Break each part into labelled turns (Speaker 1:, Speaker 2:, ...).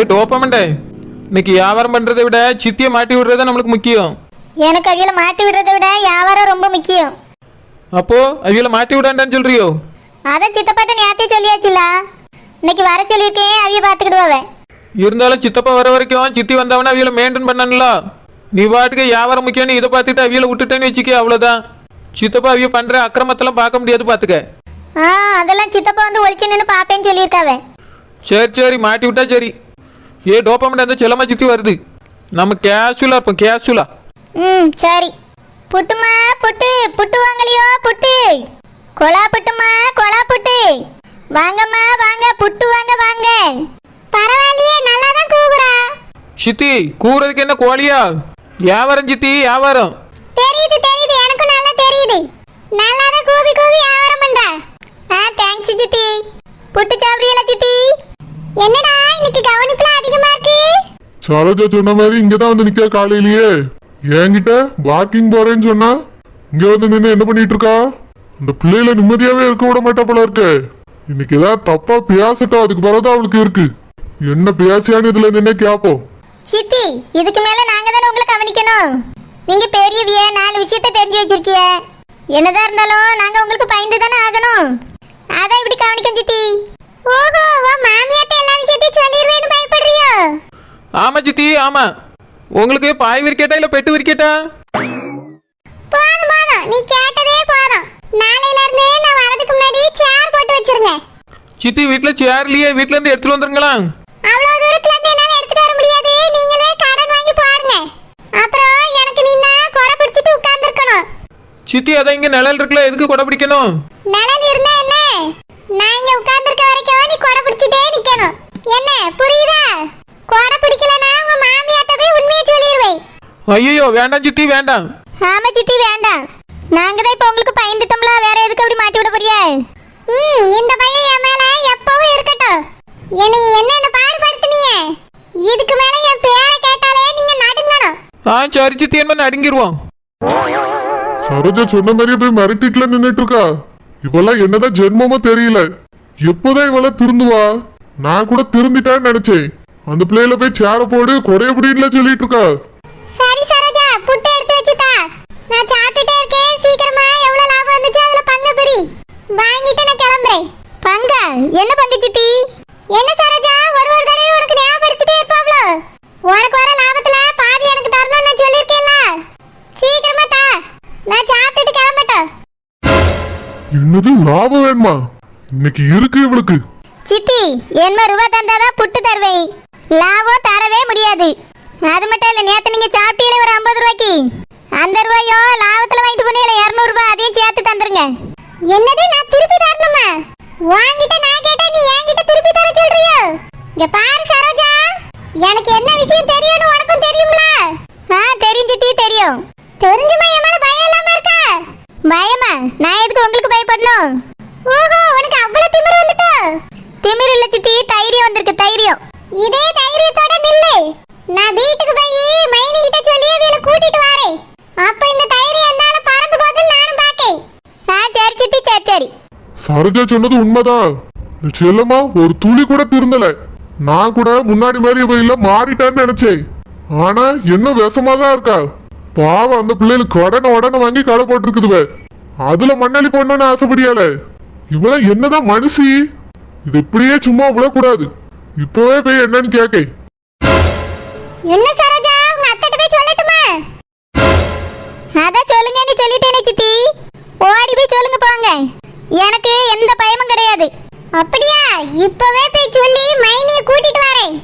Speaker 1: ஏ டோப்பமெண்டே இன்னைக்கு வியாபாரம் பண்றதை விட சித்தியை மாட்டி விடுறது நம்மளுக்கு முக்கியம்.
Speaker 2: எனக்கு அவியலை மாட்டி விடுறதை விட வியாபாரம் ரொம்ப முக்கியம்.
Speaker 1: அப்போ அவியலை மாட்டி விடாண்டான்னு சொல்றியோ?
Speaker 2: அதான் சித்தப்பாட்ட நேத்தே சொல்லியாச்சுல. இன்னைக்கு வர சொல்லியிருக்கேன் அவிய பார்த்துக்கிடுவாவ
Speaker 1: இருந்தாலும் சித்தப்பா வர வரைக்கும் சித்தி வந்தவன அவியலை மெயின்டைன் பண்ணணும்ல. நீ பாட்டுக்கு வியாபாரம் முக்கியம்னு இதை பார்த்துட்டு அவியலை விட்டுட்டேன்னு வச்சுக்க அவ்வளோதான் சித்தப்பா அவிய பண்ற அக்கிரமத்தெல்லாம் பார்க்க முடியாது பார்த்துக்க
Speaker 2: ஆ அதெல்லாம் சித்தப்பா வந்து ஒளிச்சு நின்று பார்ப்பேன்னு சொல்லியிருக்காவ.
Speaker 1: சரி சரி மாட்டி விட்டா சரி. ஏ டோப்பமெண்ட் அந்த செல்லமா சித்தி வருது. நம்ம கேஷுவலா இருப்போம் கேஷுவலா
Speaker 2: ம் சரி. புட்டுமா புட்டு? புட்டு வாங்கலையோ புட்டு? கொலா புட்டுமா கொலா புட்டு? வாங்கம்மா வாங்க புட்டு வாங்க வாங்க. பரவாயில்லையே நல்லா தான் கூகுறா
Speaker 1: சித்தி கூறதுக்கு என்ன கோழியா? வியாபாரம் சித்தி வியாபாரம்
Speaker 2: தெரியுது தெரியுது எனக்கும் நல்லா தெரியுது நல்லா தான் கூவி கூவி வியாபாரம் பண்றா ஆ தேங்க்ஸ் சித்தி புட்டு சாப்பிடுறீங்களா சித்தி என்னடா இன்னைக்கு கவனிப்புல அதிகமா இருக்கு
Speaker 3: சரோஜா சொன்ன மாதிரி இங்கதான் வந்து நிக்க காலையிலேயே. என்கிட்ட வாக்கிங் போறேன்னு சொன்னா இங்க வந்து நின்று என்ன பண்ணிட்டு இருக்கா? அந்த பிள்ளையில நிம்மதியாவே இருக்க விட மாட்டா போல இருக்கு. இன்னைக்கு ஏதாவது தப்பா பேசட்டும் அதுக்கு பிறகுதான் அவளுக்கு இருக்கு. என்ன பேசியான்னு இதுல நின்று கேப்போம்?
Speaker 2: சித்தி இதுக்கு மேல நாங்க தானே உங்களை கவனிக்கணும்? நீங்க பெரியவிய நாலு விஷயத்த தெரிஞ்சு வச்சிருக்கிய. என்னதான் இருந்தாலும் நாங்க உங்களுக்கு பயந்து தானே ஆகணும். அதான் இப்படி கவனிக்கும் சித்தி. ஓஹோ மாமியாட்ட எல்லா விஷயத்தையும் சொல்லிடுவேன்னு பயப்படுறியோ?
Speaker 1: ஆமா சித்தி ஆமா. உங்களுக்கு பாய் விரிக்கட்டா இல்ல பெட்டு விரிக்கட்டா
Speaker 2: போதும் போதும். நீ கேட்டதே போதும். நாளையில இருந்தே நான் வரதுக்கு முன்னாடி சேர் போட்டு வச்சிருங்க.
Speaker 1: சித்தி வீட்டுல சேர்லயே வீட்ல இருந்து எடுத்துட்டு வந்துருங்களா?
Speaker 2: அவ்வளவு தூரத்துல இருந்து என்னால எடுத்துட்டு வர முடியாது. நீங்களே கடன் வாங்கி பாருங்க. அப்புறம் எனக்கு நின்னா குறை பிடிச்சிட்டு உட்கார்ந்துருக்கணும்.
Speaker 1: சித்தி அதான் இங்க நிழல் இருக்குல்ல. எதுக்கு கொடை பிடிக்கணும்?
Speaker 2: நிழல் இருந்தா என்ன நான் இங்க உட்கார்ந்திருக்க வரைக்கும் நீ கொடை பிடிச்சிட்டே நிக்கணும் என்ன புரியுதா கொடை பிடிக்கலனா உங்க மாமியாட்ட போய் உண்மையை சொல்லிடுவேன்
Speaker 1: ஐயோ வேண்டாம் சித்தி வேண்டாம்.
Speaker 2: ஆமா சித்தி வேண்டாம். நாங்க தான் இப்ப உங்களுக்கு பயந்துட்டோம்ல வேற எதுக்கு அப்படி மாட்டி விட போறியா? ம் இந்த பையன் என் மேல எப்பவும் இருக்கட்டும். என்னை என்னென்ன பாடுபடுத்துனீங்க இதுக்கு மேல என் பேரை கேட்டாலே நீங்க நடுங்கணும்.
Speaker 1: ஆ சரி சித்தி என்ன நடுங்கிருவோம்.
Speaker 3: சரோஜா சொன்ன மாதிரியே போய் மிரட்டிட்டுல நின்னுட்டு இருக்கா இவெல்லாம் என்னதான் ஜென்மமோ தெரியல. எப்போதான் இவெல்லாம் திருந்துவா? நான் கூட திருந்திட்டான்னு நினைச்சேன். அந்த பிள்ளையில போய் சேர போடு குறைய முடியல சொல்லிட்டு இருக்கா இன்னைக்கு இருக்கு இவளுக்கு.
Speaker 2: சித்தி என்ன ரூபா தந்தாதான் புட்டு தருவேன். லாபம் தரவே முடியாது. அது மட்டும் இல்ல நேத்து நீங்க சாப்பிட்டீங்களே ஒரு ஐம்பது ரூபாய்க்கு. அந்த ரூபாயோ லாபத்துல வாங்கிட்டு போனீங்களே இருநூறு ரூபாய் அதையும் சேர்த்து தந்துருங்க. என்னது நான் திருப்பி தரணுமா? வாங்கிட்ட நான் கேட்டா நீ என்கிட்ட திருப்பி தர சொல்றியோ? இங்க பாரு சரோஜா. எனக்கு என்ன விஷயம் தெரியும்னு உனக்கும் தெரியும்ல? ஆ தெரிஞ்சு தெரியும். தெரிஞ்சு என் மேல பயம் இல்லாம இருக்கா பயமா நான் எதுக்கு உங்களுக்கு பயப்படணும் ஓஹோ உனக்கு அவ்வளவு திமிரு வந்துட்டோ திமிரு இல்ல சித்தி தைரியம் வந்திருக்கு தைரியம் இதே தைரியத்தோட நில்லு நான் வீட்டுக்கு போய் மைனி கிட்ட சொல்லி அவளை கூட்டிட்டு வரேன் அப்ப இந்த தைரியம் என்னால பறந்து போகுதுன்னு நானும் பாக்கேன் ஆ சரி சித்தி சரி சரி
Speaker 3: சரோஜா சொன்னது உண்மைதான். இந்த செல்லம்மா ஒரு துளி கூட திருந்தல. நான் கூட முன்னாடி மாதிரி இவ இல்ல மாறிட்டான்னு நினைச்சேன். ஆனா என்ன விஷமா தான் இருக்கா. பாவம் அந்த பிள்ளைகளுக்கு உடனே உடனே வாங்கி கடை போட்டிருக்குதுவ. அதுல மண்ணளி போடணும்னு ஆசைப்படியால இவள என்னதான் மனுஷி. இது இப்படியே சும்மா விடக்கூடாது இப்பவே போய் என்னன்னு கேக்கேன்.
Speaker 2: என்ன சரோஜா உங்க போய் சொல்லட்டுமா? அதான் சொல்லுங்கன்னு சொல்லிட்டேனே சித்தி. ஓடி போய் சொல்லுங்க போங்க. எனக்கு எந்த பயமும் கிடையாது அப்படியா இப்பவே போய் சொல்லி மைனிய கூட்டிட்டு வரேன்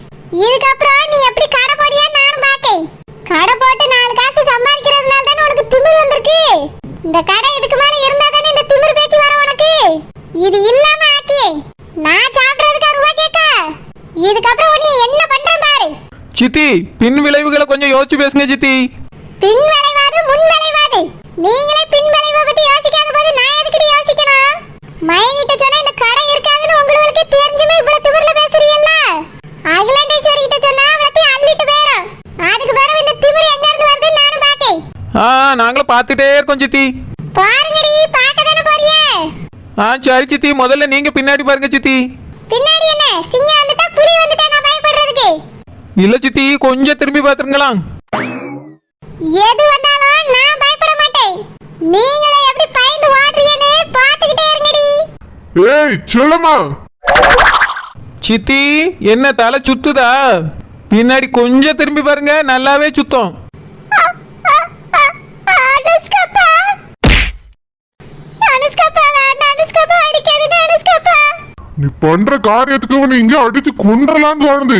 Speaker 2: இதுக்கப்புறம் நீ எப்படி கடை போடியா நானும் பாக்கேன் கடை போட்டு நாலு காசு சம்பாதிக்கிறதுனால தானே உனக்கு திமிர் வந்திருக்கு இந்த கடை இதுக்கு மேல இருந்தா தானே இந்த திமிர் பேச்சு வர உனக்கு இது இல்லாம ஆக்கி நான் சாப்பிடுறதுக்கு ரூபா கேட்க இதுக்கப்புறம் உன்னை என்ன பண்றேன் பாரு.
Speaker 1: சித்தி பின் விளைவுகளை கொஞ்சம் யோசிச்சு பேசுங்க சித்தி.
Speaker 2: பின் விளைவாது முன் விளைவாது. நீங்களே பின் விளைவை பத்தி யோசிக்காத போது நான் எதுக்குடி யோசிக்கணும்? மைனிட்ட சொன்னா இந்த கடை இருக்காதுன்னு உங்களுக்கு தெரிஞ்சுமே இவ்வளவு திமிர்ல பேசுறீல்ல அகிலாண்டேஸ்வரி கிட்ட சொன்னா அவளத்தையும் அள்ளிட்டு போயிடும் அதுக்கு பிறகு இந்த திமிர் எங்க இருந்து வருதுன்னு நானும் பாக்கேன்
Speaker 1: ஆ நாங்களும் பார்த்துட்டே இருக்கோம் சித்தி
Speaker 2: பாருங்கடி பார்க்க தானே போறியே
Speaker 1: ஆ சரி சித்தி முதல்ல நீங்க பின்னாடி பாருங்க சித்தி.
Speaker 2: பின்னாடி என்ன? சிங்கம் வந்துட்டா புலி வந்துட்டா நான் பயப்படுறதுக்கு?
Speaker 1: இல்ல சித்தி கொஞ்சம் திரும்பி பார்த்துருங்களா
Speaker 2: எது வந்தாலும் நான் பயப்பட மாட்டேன். நீங்களே எப்படி பயந்து ஓடுறீங்கன்னு பார்த்துக்கிட்டே இருங்கடி.
Speaker 3: ஏய் செல்லம்மா.
Speaker 1: சித்தி என்ன தலை சுத்துதா? பின்னாடி கொஞ்சம் திரும்பி பாருங்க நல்லாவே சுத்தம்
Speaker 2: அனுஷ்காப்பா அனுஷ்காப்பா வேண்டாம் அனுஷ்காப்பா அடிக்காதீங்க அனுஷ்காப்பா
Speaker 3: நீ பண்ற காரியத்துக்கு உன்னை இங்க அடிச்சு கொன்றலாம்னு தோணுது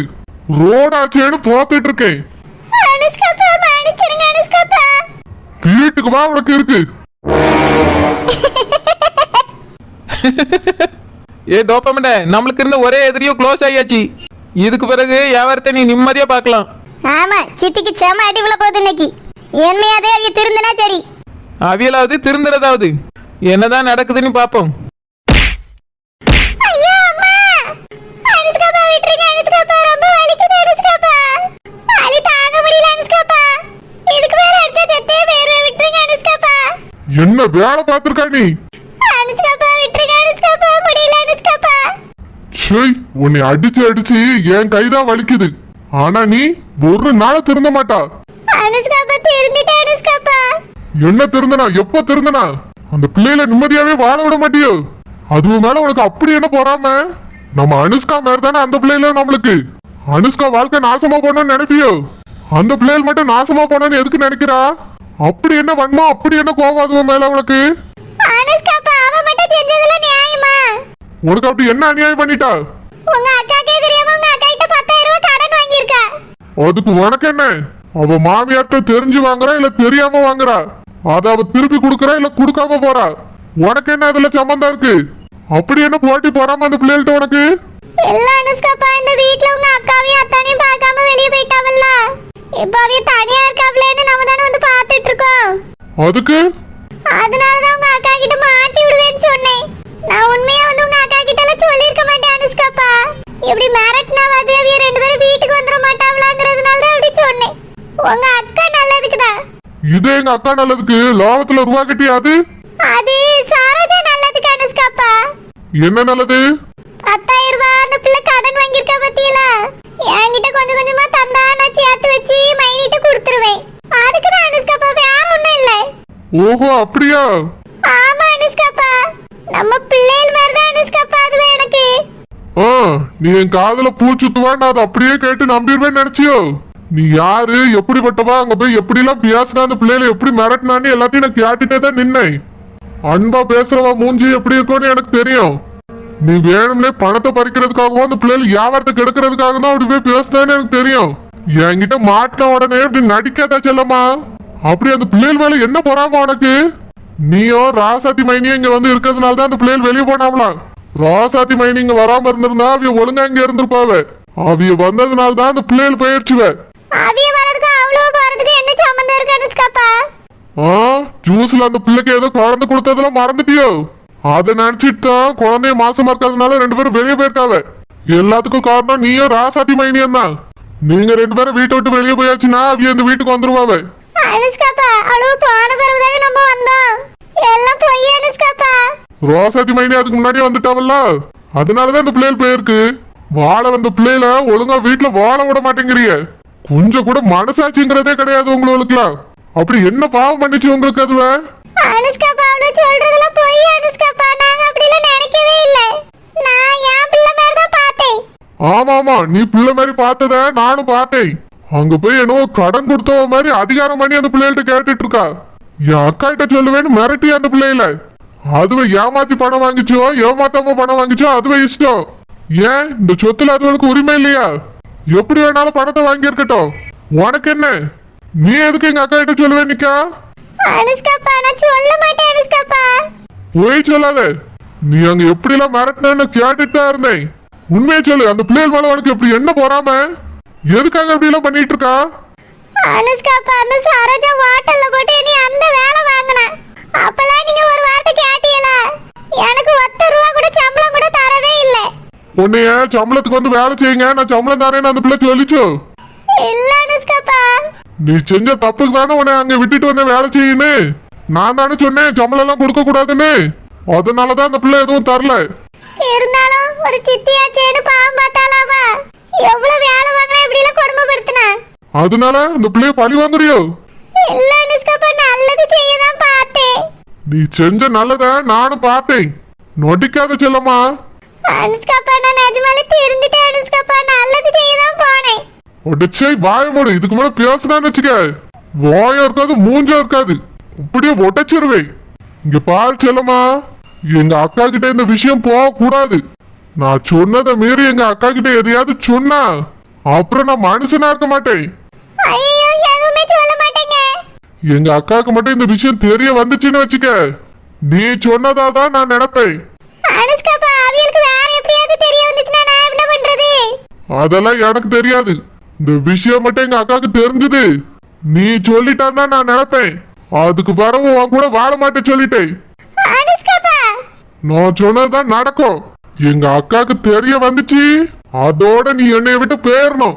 Speaker 3: ரோடாச்சேன்னு பார்த்துட்டு இருக்கேன். வீட்டுக்கு வா உனக்கு இருக்கு.
Speaker 1: ஏ டோப்பமண்ட நம்மளுக்கு இருந்த ஒரே எதிரியோ க்ளோஸ் ஆயாச்சு இதுக்கு பிறகு வியாபாரத்தை நீ நிம்மதியா பார்க்கலாம்.
Speaker 2: ஆமா சித்திக்கு செம அடி விழ போகுது இன்னைக்கு. என்மையாதே அவிய திருந்தினா சரி.
Speaker 1: அவியலாவது திருந்துறதாவது. என்னதான் நடக்குதுன்னு பார்ப்போம்.
Speaker 3: என்ன வேலை பார்த்திருக்கா நீ? உன்னை அடிச்சு அடிச்சு என் கைதான் வலிக்குது. ஆனா நீ ஒரு நாள் திருந்த மாட்டா. என்ன திருந்தனா? எப்ப திருந்தனா? அந்த பிள்ளையில நிம்மதியாவே வாழ விட மாட்டியோ? அதுவும் மேல உனக்கு அப்படி என்ன பொறாம? நம்ம அனுஷ்கா மாதிரி தானே அந்த பிள்ளையில நம்மளுக்கு? அனுஷ்கா வாழ்க்கை நாசமா போனோம்னு நினைப்பியோ? அந்த பிள்ளைகள் மட்டும் நாசமா போனோன்னு எதுக்கு நினைக்கிறா? அப்படி என்ன வன்மா? அப்படி என்ன கோவம் அதுவும் மேல உனக்கு? உனக்கு அப்படி என்ன அநியாயம் பண்ணிட்டா?
Speaker 2: உங்க அக்காக்கே தெரியாம உங்க அக்கா கிட்ட பத்தாயிரம் ரூபாய் கடன் வாங்கியிருக்கா.
Speaker 3: அதுக்கு உனக்கு என்ன? அவ மாமியார்ட்ட தெரிஞ்சு வாங்குறா இல்ல தெரியாம வாங்குறா? அத அவ திருப்பி கொடுக்கறா இல்ல கொடுக்காம போறா? உனக்கு என்ன அதுல சம்பந்தம் இருக்கு? அப்படி என்ன போட்டி போறாம அந்த பிள்ளைகள்ட்ட உனக்கு?
Speaker 2: இல்ல அனுஷ்காப்பா இந்த வீட்ல உங்க அக்காவையும் அத்தானையும் பார்க்காம வெளியே போயிட்டாவல்ல? இப்போ அவிய தனியா இருக்காவளேன்னு நம்ம தானே வந்து பார்த்துட்டு இருக்கோம்
Speaker 3: அதுக்கு?
Speaker 2: அதனாலதான் உங்க அக்கா கிட்ட மாட்டி விடுவேன்னு சொன்னேன். நான் உண்மையா வந்து உங்க அக்கா கிட்ட எல்லாம் சொல்லியிருக்க மாட்டேன் அனுஷ்காப்பா. இப்படி மிரட்டினா வந்து அவிய ரெண்டு பேரும் வீட்டுக்கு வந்துட மாட்டாங்களாங்கிறதுனால தான் இப்படி சொன்னேன். உங்க அக்கா நல்லதுக்கு தான்
Speaker 3: இது எங்க அக்கா நல்லதுக்கு லாபத்துல ரூபா கட்டி அது?
Speaker 2: அது சாரஜா நல்லதுக்கு அனுஷ்காப்பா.
Speaker 3: என்ன நல்லது? ஓஹோ அப்படியா?
Speaker 2: ஆமா அனுஷ்காப்பா. நம்ம பிள்ளைகள் மாதிரி அனுஷ்காப்பா அதுவே எனக்கு.
Speaker 3: ஆ நீ என் காதுல பூ சுத்துவான்னு நான் அதை அப்படியே கேட்டு நம்பிடுவேன்னு நினைச்சியோ? நீ யாரு எப்படிப்பட்டவா அங்க போய் எப்படி எல்லாம் பேசினா அந்த பிள்ளைகளை எப்படி மிரட்டினான்னு எல்லாத்தையும் நான் கேட்டுட்டே தான் நின்னேன். அன்பா பேசுறவா மூஞ்சி எப்படி இருக்கும்னு எனக்கு தெரியும். நீ வேணும்னே பணத்தை பறிக்கிறதுக்காகவும் அந்த பிள்ளைகள் வியாபாரத்தை கெடுக்கிறதுக்காக தான் அப்படி போய் பேசினான்னு எனக்கு தெரியும். என்கிட்ட மாட்டின உடனே இப்படி நடிக்காதா செல்லம்மா. அப்படி அந்த பிள்ளைகள் மேல என்ன பொறாம உனக்கு? நீயோ ராசாத்தி மைனியும் இங்க வந்து இருக்கிறதுனால தான் அந்த பிள்ளைகள் வெளியே போனாமலாம் ராசாத்தி மைனி இங்க வராம இருந்திருந்தா அவிய ஒழுங்கா இங்க இருந்திருப்பாவ? அவிய வந்ததுனால தான் அந்த பிள்ளைகள் போயிடுச்சுவ?
Speaker 2: அவிய வரதுக்கு அவ்வளவு என்ன
Speaker 3: ஆ ஜூஸ்ல அந்த பிள்ளைக்கு ஏதோ குழந்தை கொடுத்ததெல்லாம் மறந்துட்டியோ? அதை நினைச்சிட்டு தான் குழந்தைய மாசமா இருக்கிறதுனால ரெண்டு பேரும் வெளியே போயிருக்காவ? எல்லாத்துக்கும் காரணம் நீயும் ராசாத்தி மைனியும் தான். நீங்க ரெண்டு பேரும் வீட்டை விட்டு வெளியே போயாச்சுன்னா அவிய இந்த வீட்டுக்கு வந்துருவாவ?
Speaker 2: அனுஷ்காப்பா அவ்வளவு போன பிறகு தானே நம்ம வந்தோம். எல்லாம் பொய் அனுஷ்காப்பா.
Speaker 3: ரோசாத்தி மைனி அதுக்கு முன்னாடியே வந்துட்டாவல்ல? அதனாலதான் இந்த பிள்ளைகள் போயிருக்கு. வாழ வந்த பிள்ளைகள ஒழுங்கா வீட்டுல வாழ விட மாட்டேங்கிறிய. கொஞ்சம் கூட மனசாட்சிங்கிறதே கிடையாது உங்களுக்குலாம் அப்படி என்ன பாவம் பண்ணிச்சு உங்களுக்கு அதுவ?
Speaker 2: அனுஷ்காப்பா அவ்வளவு சொல்றதெல்லாம் பொய் அனுஷ்காப்பா. நாங்க அப்படிலாம் நினைக்கவே இல்ல. நான் என் பிள்ளை மாதிரி தான் பார்த்தேன்.
Speaker 3: ஆமா ஆமா நீ பிள்ளை மாதிரி பார்த்தத நானும் பார்த்தேன். அங்க போய் என்னவோ கடன் கொடுத்தவ மாதிரி அதிகாரம் பண்ணி அந்த பிள்ளைகள்ட்ட கேட்டுட்டு இருக்கா என் அக்கா கிட்ட சொல்லுவேன்னு மிரட்டி அந்த பிள்ளைகள. அதுவை ஏமாத்தி பணம் வாங்கிச்சோ ஏமாத்தாம பணம் வாங்கிச்சோ அதுவே இஷ்டம். ஏன்? இந்த சொத்துல அதுகளுக்கு உரிமை இல்லையா? எப்படி வேணாலும் பணத்தை வாங்கி இருக்கட்டும் உனக்கு என்ன? நீ எதுக்கு எங்க அக்கா கிட்ட சொல்லுவேன் நிக்கா?
Speaker 2: அனுஷ்காப்பா நான் சொல்ல மாட்டேன் அனுஷ்காப்பா.
Speaker 3: போய் சொல்லாத. நீ அங்க எப்படிலாம் மிரட்டினு கேட்டுட்டு தான் இருந்தேன். உண்மையை சொல்லு அந்த பிள்ளைகள் மேல உனக்கு இப்படி என்ன போறாம? எதுக்காக இப்படி எல்லாம் பண்ணிட்டு இருக்கா?
Speaker 2: அனுஷ்காப்பா அந்த சரோஜா ஹோட்டல்ல போட்டு நீ அந்த வேலை வாங்கின. அப்பெல்லாம் நீங்க ஒரு வார்த்தை கேட்டீங்கள? எனக்கு ஒத்த ரூபா கூட சம்பளம் கூட தரவே இல்ல.
Speaker 3: உன்னைய சம்பளத்துக்கு வந்து வேலை செய்யுங்க. நான் சம்பளம் தரேன்னு அந்த பிள்ளை சொல்லிச்சோ?
Speaker 2: இல்ல அனுஷ்காப்பா.
Speaker 3: நீ செஞ்ச தப்புக்கு தானே உன்னை அங்க விட்டுட்டு வந்த வேலை செய்யுன்னு. நான் தானே சொன்னேன் சம்பளம் எல்லாம் கொடுக்க கூடாதுன்னு. அதனாலதான் அந்த பிள்ளை எதுவும் தரல.
Speaker 2: இருந்தாலும் ஒரு சித்தியாச்சேன்னு பாவம் பார்த்தாலாவா? எவ்வளவு வேலை வாங்கினா இப்படி எல்லாம் கொடுமைப்படுத்தினா
Speaker 3: அதனால இந்த பிள்ளைய பழி வாங்குறியோ?
Speaker 2: இல்ல அனுஷ்காப்பா நல்லது செய்ய தான் பார்த்தேன்.
Speaker 3: நீ செஞ்ச நல்லத நானும் பார்த்தேன். நொடிக்காத செல்லம்மா.
Speaker 2: அனுஷ்காப்பா நான் நிஜமாலே திருந்துட்டேன் அனுஷ்காப்பா. நல்லது செய்ய தான் போனேன்.
Speaker 3: உடச்சே வாய மூடு. இதுக்கு மேல பேசுனான்னு வச்சுக்க. வாயம் இருக்காது மூஞ்சா இருக்காது. அப்படியே உடைச்சிருவேன் இங்க பாரு செல்லம்மா. எங்க அக்கா கிட்ட இந்த விஷயம் போக கூடாது. நான் சொன்னதை மீறி எங்க அக்கா கிட்ட எதையாவது சொன்னா அப்புறம் நான் மனுஷனா இருக்க மாட்டேன். எங்க அக்காவுக்கு மட்டும் இந்த விஷயம் தெரிய வந்துச்சுன்னு வச்சுக்க. நீ சொன்னதா தான் நான் நினைப்பேன்.
Speaker 2: என்ன
Speaker 3: அதெல்லாம் எனக்கு தெரியாது. இந்த விஷயம் மட்டும் எங்க அக்காவுக்கு தெரிஞ்சது. நீ சொல்லிட்டான் தான் நான் நினைப்பேன். அதுக்கு பிறகு உன் கூட வாழ மாட்டேன் சொல்லிட்டேன். நான் சொன்னதுதான் நடக்கும். எங்க அக்காவுக்கு தெரிய வந்துச்சு. அதோட நீ என்னைய விட்டு போயிடணும்